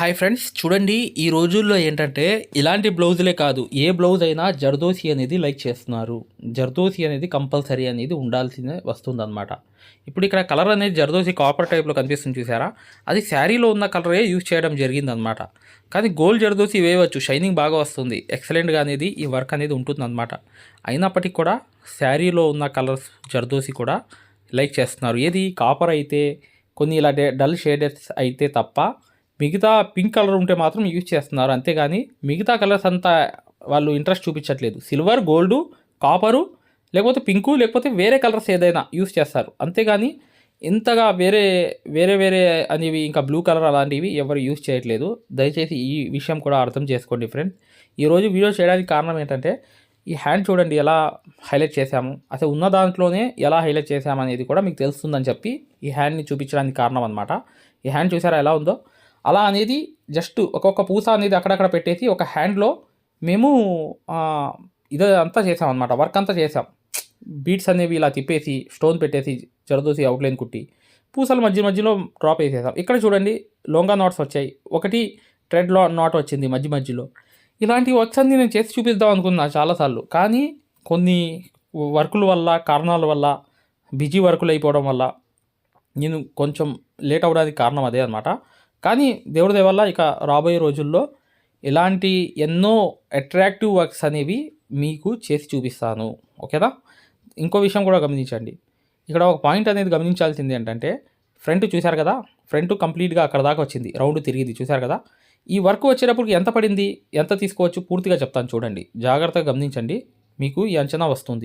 Hi friends చూడండి ఈ రోజుల్లో ఏంటంటే ఇలాంటి బ్లౌజులే కాదు. ఏ బ్లౌజ్ అయినా జర్దోసి అనేది లైక్ చేస్తున్నారు. జర్దోసి అనేది కంపల్సరీ అనేది ఉండాల్సిందే వస్తుందన్నమాట. ఇప్పుడు ఇక్కడ కలర్ అనేది జర్దోసి కాపర్ టైప్లో కనిపిస్తుంది చూసారా? అది శారీలో ఉన్న కలరే యూజ్ చేయడం జరిగిందనమాట కానీ గోల్డ్ జర్దోసి వేయవచ్చు షైనింగ్ బాగా వస్తుంది ఎక్సలెంట్గా అనేది ఈ వర్క్ అనేది ఉంటుందన్నమాట. అయినప్పటికీ కూడా శారీలో ఉన్న కలర్స్ జర్దోసి కూడా లైక్ చేస్తున్నారు. ఏది కాపర్ అయితే కొన్ని ఇలా డే- డల్ షేడెడ్స్ అయితే తప్ప మిగతా పింక్ కలర్ ఉంటే మాత్రం యూజ్ చేస్తున్నారు. అంతేగాని మిగతా కలర్స్ అంతా వాళ్ళు ఇంట్రెస్ట్ చూపించట్లేదు. సిల్వర్ గోల్డ్ కాపరు లేకపోతే పింకు లేకపోతే వేరే కలర్స్ ఏదైనా యూస్ చేస్తారు. అంతేగాని ఇంతగా వేరే వేరే వేరే అనేవి ఇంకా బ్లూ కలర్ అలాంటివి ఎవరు యూజ్ చేయట్లేదు. దయచేసి ఈ విషయం కూడా అర్థం చేసుకోండి ఫ్రెండ్. ఈరోజు వీడియో చేయడానికి కారణం ఏంటంటే ఈ హ్యాండ్ చూడండి ఎలా హైలైట్ చేశాము. అసలు ఉన్న దాంట్లోనే ఎలా హైలైట్ చేశాము అనేది కూడా మీకు తెలుస్తుందని చెప్పి ఈ హ్యాండ్ని చూపించడానికి కారణం అనమాట ఈ హ్యాండ్ చూసారా ఎలా ఉందో? అలా అనేది జస్ట్ ఒక్కొక్క పూస అనేది అక్కడక్కడ పెట్టేసి ఒక హ్యాండ్లో మేము ఆ, ఇదే అంతా చేసాం అనమాట వర్క్ అంతా చేసాం. బీట్స్ అనేవి ఇలా తిప్పేసి స్టోన్ పెట్టేసి జరదోసి అవుట్లైన్ కుట్టి పూసలు మధ్య మధ్యలో డ్రాప్ వేసేసాం. ఇక్కడ చూడండి లోంగా నాట్స్ వచ్చాయి. ఒకటి ట్రెడ్ లా నాట్ వచ్చింది మధ్య మధ్యలో. ఇలాంటి వర్క్స్ అన్ని నేను చేసి చూపిద్దాం అనుకున్నా చాలాసార్లు. కానీ కొన్ని వర్కుల వల్ల కారణాల వల్ల బిజీ వర్కులు అయిపోవడం వల్ల నేను కొంచెం లేట్ అవ్వడానికి కారణం అదే అనమాట కానీ దేవుడి దయ వల్ల ఇక రాబోయే రోజుల్లో ఇలాంటి ఎన్నో అట్రాక్టివ్ వర్క్స్ అనేవి మీకు చేసి చూపిస్తాను. ఓకేనా ఇంకో విషయం కూడా గమనించండి. ఇక్కడ ఒక పాయింట్ అనేది గమనించాల్సింది ఏంటంటే ఫ్రంట్ చూశారు కదా? ఫ్రంట్ కంప్లీట్గా అక్కడ దాకా వచ్చింది. రౌండ్ తిరిగింది. చూశారు కదా? ఈ వర్క్ వచ్చేటప్పటికి ఎంత పడింది? ఎంత తీసుకోవచ్చు? పూర్తిగా చెప్తాను చూడండి. జాగ్రత్తగా గమనించండి. మీకు ఈ అంచనా వస్తుంది.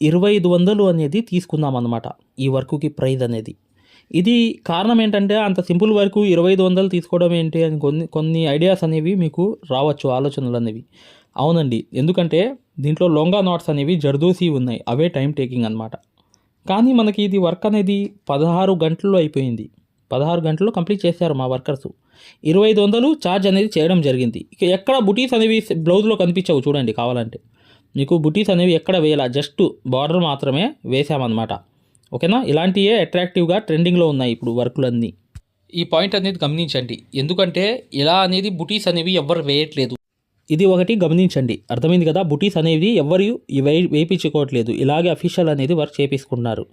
ఇరవై ఐదు వందలు అనేది తీసుకుందాం అనమాట ఈ వర్క్కి ప్రైజ్ అనేది. ఇది కారణం ఏంటంటే అంత సింపుల్ వర్క్ ఇరవై ఐదు వందలు తీసుకోవడం ఏంటి అని కొన్ని కొన్ని ఐడియాస్ అనేవి మీకు రావచ్చు ఆలోచనలు అనేవి. అవునండి. ఎందుకంటే దీంట్లో లొంగా నాట్స్ అనేవి జర్దోసి ఉన్నాయి. అవే టైం టేకింగ్ అనమాట కానీ మనకి ఇది వర్క్ అనేది పదహారు గంటల్లో అయిపోయింది. పదహారు గంటల్లో కంప్లీట్ చేశారు మా వర్కర్స్. ఇరవై ఐదు వందలు ఛార్జ్ అనేది చేయడం జరిగింది. ఇక ఎక్కడ బుటీస్ అనేవి బ్లౌజ్లో కనిపించవు చూడండి కావాలంటే. మీకు బుటీస్ అనేవి ఎక్కడ వేయాల? జస్ట్ బార్డర్ మాత్రమే వేసామన్నమాట ఓకేనా? ఇలాంటివే అట్రాక్టివ్గా ట్రెండింగ్లో ఉన్నాయి ఇప్పుడు వర్కులన్నీ. ఈ పాయింట్ అనేది గమనించండి. ఎందుకంటే ఇలా అనేది బుటీస్ అనేవి ఎవ్వరు వేయట్లేదు. ఇది ఒకటి గమనించండి. అర్థమైంది కదా? బుటీస్ అనేవి ఎవరు వే వేయించుకోవట్లేదు. ఇలాగే అఫీషియల్ అనేది వర్క్ చేపించుకుంటున్నారు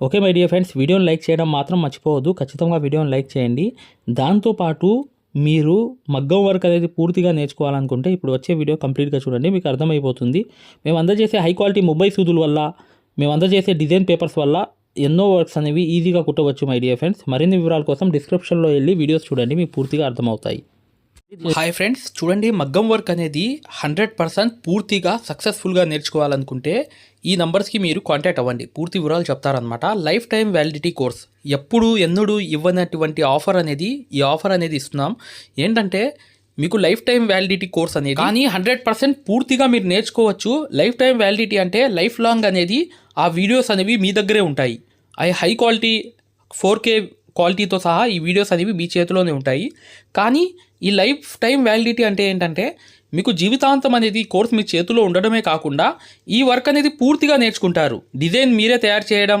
ఓకే మై డియర్ ఫ్రెండ్స్ వీడియోని లైక్ చేయడం మాత్రం మర్చిపోవద్దు. ఖచ్చితంగా వీడియోని లైక్ చేయండి. దాంతోపాటు మీరు మగ్గం వర్క్ అనేది పూర్తిగా నేర్చుకోవాలనుకుంటే ఇప్పుడు వచ్చే వీడియో కంప్లీట్గా చూడండి మీకు అర్థమైపోతుంది. మేము అందజేసే హై క్వాలిటీ మొబైల్ సూదుల వల్ల మేము అందజేసే డిజైన్ పేపర్స్ వల్ల ఎన్నో వర్క్స్ అనేవి ఈజీగా కుట్టవచ్చు మై డియర్ ఫ్రెండ్స్ మరిన్ని వివరాల కోసం డిస్క్రిప్షన్లో వెళ్ళి వీడియోస్ చూడండి మీకు పూర్తిగా అర్థమవుతాయి. హాయ్ ఫ్రెండ్స్ చూడండి మగ్గం వర్క్ అనేది హండ్రెడ్ పర్సెంట్ పూర్తిగా సక్సెస్ఫుల్గా నేర్చుకోవాలనుకుంటే ఈ నంబర్స్కి మీరు కాంటాక్ట్ అవ్వండి. పూర్తి వివరాలు చెప్తారనమాట లైఫ్ టైం వ్యాలిడిటీ కోర్స్ ఎప్పుడు ఎన్నడూ ఇవ్వనటువంటి ఆఫర్ అనేది ఈ ఆఫర్ అనేది ఇస్తున్నాం. ఏంటంటే మీకు లైఫ్ టైం వ్యాలిడిటీ కోర్స్ అనేది కానీ హండ్రెడ్ పర్సెంట్ పూర్తిగా మీరు నేర్చుకోవచ్చు. లైఫ్ టైం వ్యాలిడిటీ అంటే లైఫ్ లాంగ్ అనేది ఆ వీడియోస్ అనేవి మీ దగ్గరే ఉంటాయి. అవి హై క్వాలిటీ ఫోర్ కే క్వాలిటీతో సహా ఈ వీడియోస్ అనేవి మీ చేతిలోనే ఉంటాయి. కానీ ఈ లైఫ్ టైం వ్యాలిడిటీ అంటే ఏంటంటే మీకు జీవితాంతం అనేది కోర్స్ మీ చేతిలో ఉండడమే కాకుండా ఈ వర్క్ అనేది పూర్తిగా నేర్చుకుంటారు. డిజైన్ మీరే తయారు చేయడం